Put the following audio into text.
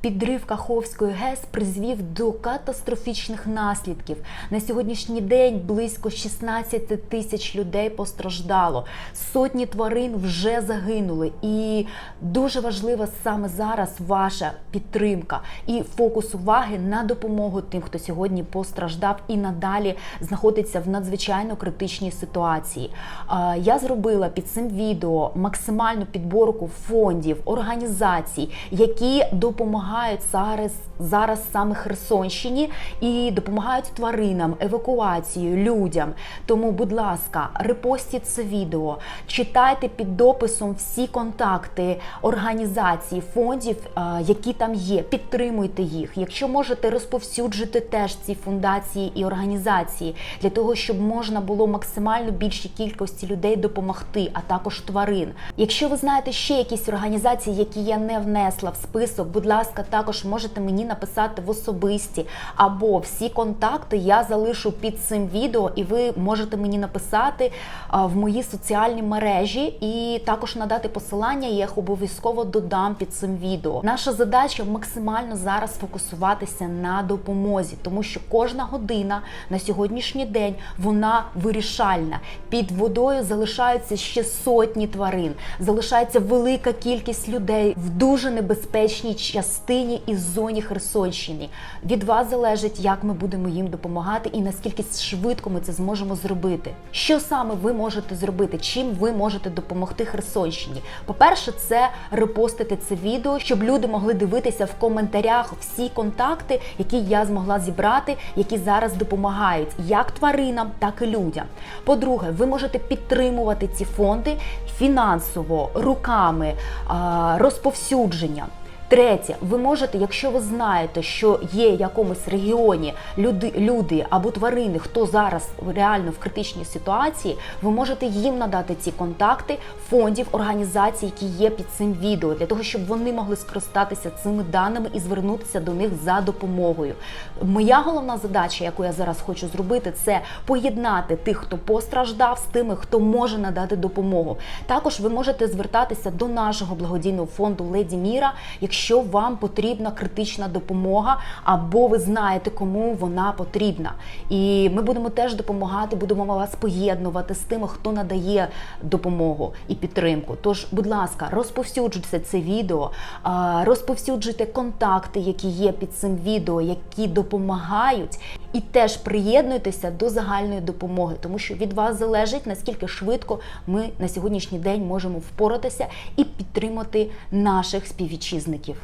Підрив Каховської ГЕС призвів до катастрофічних наслідків. На сьогоднішній день близько 16 тисяч людей постраждало. Сотні тварин вже загинули. І дуже важлива саме зараз ваша підтримка і фокус уваги на допомогу тим, хто сьогодні постраждав і надалі знаходиться в надзвичайно критичній ситуації. Я зробила під цим відео максимальну підборку фондів, організацій, які допомагають зараз, зараз саме Херсонщині і допомагають тваринам, евакуацію, людям. Тому, будь ласка, репостіть це відео, читайте під дописом всі контакти організацій, фондів, е, які там є. Підтримуйте їх. Якщо можете, розповсюджуйте теж ці фундації і організації для того, щоб можна було максимально більшій кількості людей допомогти, а також тварин. Якщо ви знаєте ще якісь організації, які я не внесла в список, будь ласка, також можете мені написати в особисті або всі контакти я залишу під цим відео, і ви можете мені написати в мої соціальні мережі і також надати посилання. Я їх обов'язково додам під цим відео. Наша задача максимально зараз фокусуватися на допомозі, тому що кожна година на сьогоднішній день вона вирішальна. Під водою залишаються ще сотні тварин, залишається велика кількість людей в дуже небезпечній частині і зоні Херсонщини. Від вас залежить, як ми будемо їм допомагати і наскільки швидко ми це зможемо зробити. Що саме ви можете зробити? Чим ви можете допомогти Херсонщині? По-перше, це репостити це відео, щоб люди могли дивитися в коментарях всі контакти, які я змогла зібрати, які зараз допомагають як тваринам, так і людям. По-друге, ви можете підтримувати ці фонди фінансово, руками, а, розповсюдженням. Третє, ви можете, якщо ви знаєте, що є в якомусь регіоні люди, люди або тварини, хто зараз реально в критичній ситуації, ви можете їм надати ці контакти фондів, організацій, які є під цим відео, для того, щоб вони могли скористатися цими даними і звернутися до них за допомогою. Моя головна задача, яку я зараз хочу зробити, це поєднати тих, хто постраждав, з тими, хто може надати допомогу. Також ви можете звертатися до нашого благодійного фонду Леді Міра, вам потрібна критична допомога, або ви знаєте, кому вона потрібна. І ми будемо теж допомагати, будемо вас поєднувати з тими, хто надає допомогу і підтримку. Тож, будь ласка, розповсюджуйте це відео, розповсюджуйте контакти, які є під цим відео, які допомагають, і теж приєднуйтеся до загальної допомоги, тому що від вас залежить наскільки швидко ми на сьогоднішній день можемо впоратися і підтримати наших співвітчизників.